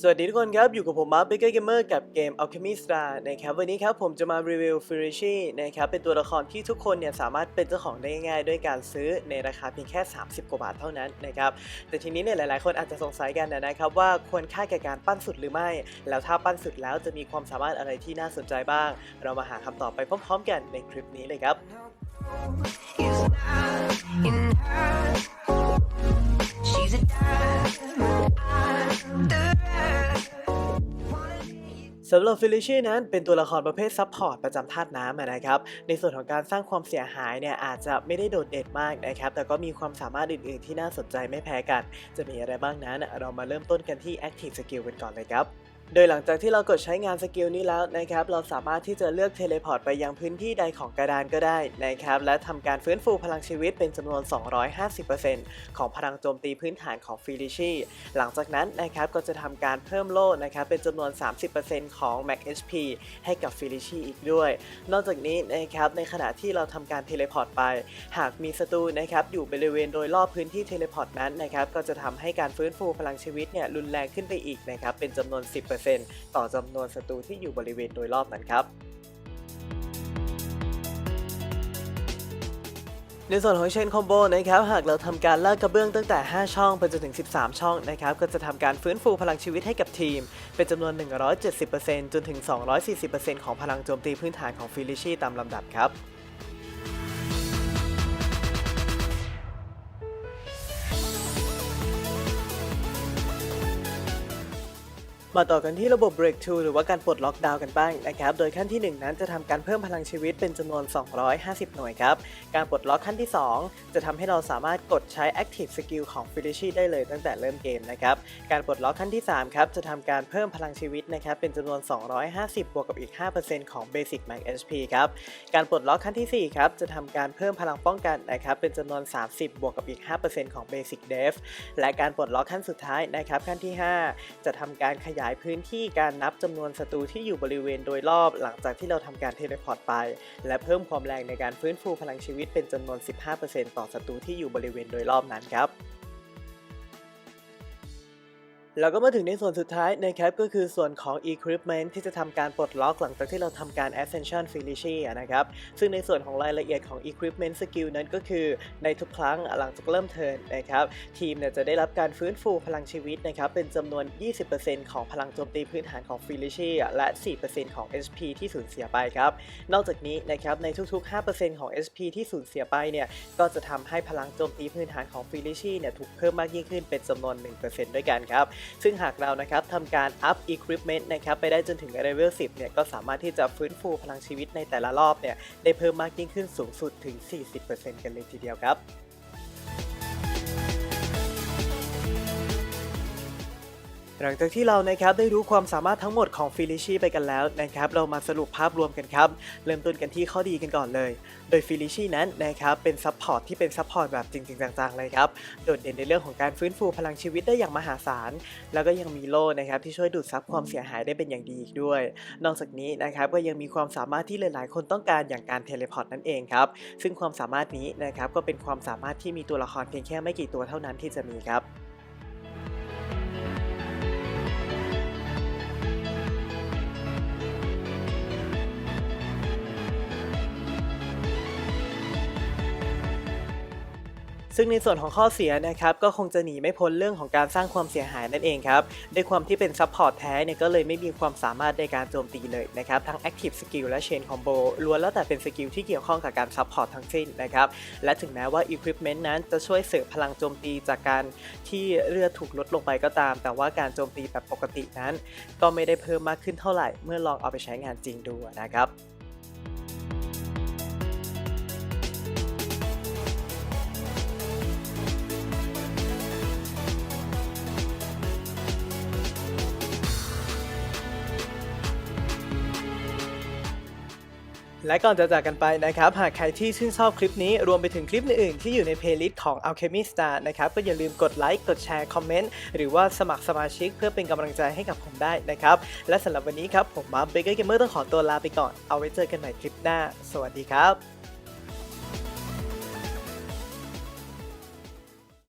สวัสดีทุกคนครับ อยู่กับผมมาร์คเบเกอร์เกมเมอร์กับเกม Alchemy Star นะครับวันนี้ครับผมจะมารีวิวฟิริชีนะครับเป็นตัวละครที่ทุกคนเนี่ยสามารถเป็นเจ้าของได้ง่ายๆด้วยการซื้อในราคาเพียงแค่ 30 กว่าบาทเท่านั้นนะครับแต่ทีนี้เนี่ยหลายๆ คนอาจจะสงสัยกันนะครับว่าควรค่าแก่การปั้นสุดหรือไม่ แล้วถ้าปั้นสุดแล้วจะมีความสามารถอะไรที่น่าสนใจบ้าง เรามาหาคำตอบไปพร้อม ๆ กันในคลิปนี้เลยครับ สำหรับฟิลิชีนั้นเป็นตัวละครประเภทซับพอร์ตประจำธาตุน้ำนะครับ ในส่วนของการสร้างความเสียหายเนี่ยอาจจะไม่ได้โดดเด่นมากนะครับ แต่ก็มีความสามารถอื่นๆที่น่าสนใจไม่แพ้กัน จะมีอะไรบ้างนั้น เรามาเริ่มต้นกันที่ Active Skill กันก่อนเลยครับ โดยหลังจากที่เรากดใช้งานสกิลนี้แล้วนะครับ เราสามารถที่จะเลือกเทเลพอร์ตไปยังพื้นที่ใดของกระดานก็ได้นะครับ และทำการฟื้นฟูพลังชีวิตเป็นจำนวน 250%ของพลังโจมตีพื้นฐานของฟิลิชีหลังจากนั้นนะครับก็จะทำการเพิ่มโล่นะครับเป็นจำนวน 30%ของ Max HP ให้กับฟิลิชีอีกด้วย นอกจากนี้นะครับในขณะที่เราทำการเทเลพอร์ตไป หากมีศัตรูนะครับอยู่บริเวณโดยรอบพื้นที่เทเลพอร์ตนั้นนะครับก็จะทำให้การฟื้นฟูพลังชีวิตเนี่ยรุนแรงขึ้นไปอีกนะครับเป็นจำนวน 10%ต่อจำนวนศัตรูที่อยู่บริเวณโดยรอบนั้นครับในส่วนของเชนคอมโบนะครับหากเราทำการลากกระเบื้องตั้งแต่ 5 ช่องไปจนถึง 13 ช่องนะครับก็จะทำการฟื้นฟูพลังชีวิตให้กับทีม เป็นจำนวน 170%จนถึง 240%ของพลังโจมตีพื้นฐานของฟิลิชี่ตามลำดับครับ มาต่อกันที่ระบบ Breakthrough หรือว่าการปลดล็อกดาวน์กันบ้างนะครับ โดยขั้นที่ 1 นั้นจะทำการเพิ่มพลังชีวิตเป็นจำนวน 250 หน่วยครับ การปลดล็อกขั้นที่ 2 จะทำให้เราสามารถกดใช้ Active Skill ของ f i l i s h i ได้เลยตั้งแต่เริ่มเกมนะครับ การปลดล็อกขั้นที่ 3 ครับ จะทำการเพิ่มพลังชีวิตนะครับเป็นจำนวน 250 บวกกับอีก 5%ของ Basic Max HP ครับ การปลดล็อกขั้นทีสี่4 ครับ จะทำการเพิ่มพลังป้องกันนะครับเป็นจำนวน 30 บวกกับอีก 5%ของ Basic Def และการปลดล็อกขั้นสุดท้ายนะครับขั้นที่ 5 จะทำการขยายายพื้นที่การนับจำนวนศัตรูที่อยู่บริเวณโดยรอบหลังจากที่เราทำการเทเลพอร์ตไป และเพิ่มความแรงในการฟื้นฟูพลังชีวิตเป็นจำนวน 15%ต่อศัตรูที่อยู่บริเวณโดยรอบนั้นครับ แล้วก็มาถึงในส่วนสุดท้ายนะครับก็คือส่วนของ Equipment ที่จะทำการปลดล็อกหลังจากที่เราทำการ Ascension f i l i s h i นะครับ ซึ่งในส่วนของรายละเอียดของ Equipment Skill นั้นก็คือในทุกครั้งหลังจากเริ่มเทิร์นนะครับ ทีมเนี่ยจะได้รับการฟื้นฟูพลังชีวิตนะครับ เป็นจำนวน 20%ของพลังโจมตีพื้นฐานของ f i l i s h i และ 4%ของ HP ที่สูญเสียไปครับ นอกจากนี้นะครับในทุกๆ 5%ของ SP ที่สูญเสียไปเนี่ยก็จะทำให้พลังโจมตีพื้นฐานของ f i l i s h i เนี่ยถูกเพิ่มมากยิ่งขึ้นเป็นจำนวน 1%ด้วยกันครับซึ่งหากเรานะครับทำการอัพอุปกรณ์นะครับไปได้จนถึงเลเวล10เนี่ยก็สามารถที่จะฟื้นฟูพลังชีวิตในแต่ละรอบเนี่ยได้เพิ่มมากยิ่งขึ้นสูงสุดถึง 40%กันเลยทีเดียวครับ หลังจากที่เรานะครับได้รู้ความสามารถทั้งหมดของฟิลิชีไปกันแล้วนะครับเรามาสรุปภาพรวมกันครับ เริ่มต้นกันที่ข้อดีกันก่อนเลย โดยฟิลิชีนั้นนะครับเป็นซัพพอร์ตที่เป็นซัพพอร์ตแบบจริงๆจังๆเลยครับ โดดเด่นในเรื่องของการฟื้นฟูพลังชีวิตได้อย่างมหาศาล แล้วก็ยังมีโล่นะครับที่ช่วยดูดซับความเสียหายได้เป็นอย่างดีอีกด้วย นอกจากนี้นะครับก็ยังมีความสามารถที่หลายๆ คนต้องการอย่างการเทเลพอร์ตนั่นเองครับซึ่งความสามารถนี้นะครับก็เป็นความสามารถที่มีตัวละครเพียงแค่ไม่กี่ตัวเท่านั้นที่จะมีครับ ซึ่งในส่วนของข้อเสียนะครับก็คงจะหนีไม่พ้นเรื่องของการสร้างความเสียหายนั่นเองครับด้วยความที่เป็นซัพพอร์ตแท้เนี่ยก็เลยไม่มีความสามารถในการโจมตีเลยนะครับทั้ง Active Skill และ Chain Combo ล้วนแล้วแต่เป็นสกิลที่เกี่ยวข้องกับการซัพพอร์ตทั้งสิ้นนะครับและถึงแม้ว่า Equipment นั้นจะช่วยเสริมพลังโจมตีจากการที่เลือดถูกลดลงไปก็ตาม แต่ว่าการโจมตีแบบปกตินั้น ก็ไม่ได้เพิ่มมากขึ้นเท่าไหร่เมื่อลองเอาไปใช้งานจริงดูนะครับ และก่อนจะจากกันไปนะครับ หากใครที่ชื่นชอบคลิปนี้รวมไปถึงคลิปอื่นๆที่อยู่ในเพลย์ลิสต์ของ Alchemy Star นะครับ ก็อย่าลืมกดไลค์ กดแชร์ คอมเมนต์ หรือว่าสมัครสมาชิกเพื่อเป็นกำลังใจให้กับผมได้นะครับ และสำหรับวันนี้ครับ ผมมาร์คเบเกอร์เกมเมอร์ต้องขอตัวลาไปก่อน เอาไว้เจอกันใหม่คลิปหน้า สวัสดีครับ